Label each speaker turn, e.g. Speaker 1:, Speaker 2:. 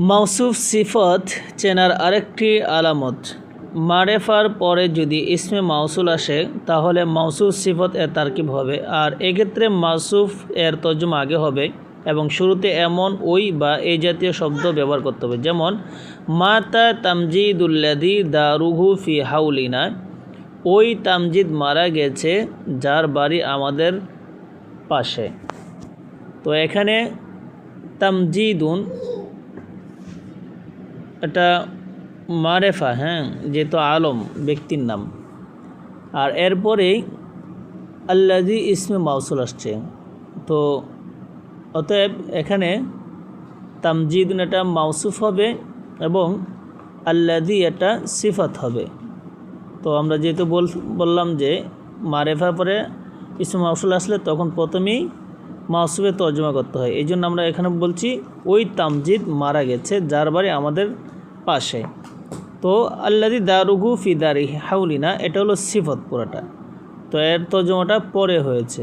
Speaker 1: মাউসুফ সিফত চেনার আরেকটি আলামত। মারেফার পরে যদি ইসমে মাউসুল আসে, তাহলে মাউসুফ সিফত এর তারকিব হবে। আর এক্ষেত্রে মাউসুফ এর তর্জমা আগে হবে এবং শুরুতে এমন ওই বা এই জাতীয় শব্দ ব্যবহার করতে হবে। যেমন, মাতা তামজিদুল্লাদি দারুহু ফি হাউলিনা ওই তামজিদ মারা গেছে যার বাড়ি আমাদের পাশে। তো এখানে তামজিদুন এটা মারেফা হ্যাঁ যেহেতু আলম ব্যক্তির নাম। আর এরপরেই আল্লাদি ইসমে মাউসুল আসছে। তো অতএব এখানে তামজিদুন এটা মাউসুফ হবে এবং আল্লাদি এটা সিফাত হবে। তো আমরা যেহেতু বল, বললাম যে মারেফা পরে ইসমে মাউসুল আসলে তখন প্রথমেই মাউসুফে তর্জমা করতে হয়। এই জন্য আমরা এখানে বলছি, ওই তামজিদ মারা গেছে, যার বাড়ি আমাদের পাশে। তো আল্লাদি দারুগু ফি দারি হাউলিনা, এটা হলো সিফত পুরাটা। তো এর তর্জমাটা পরে হয়েছে।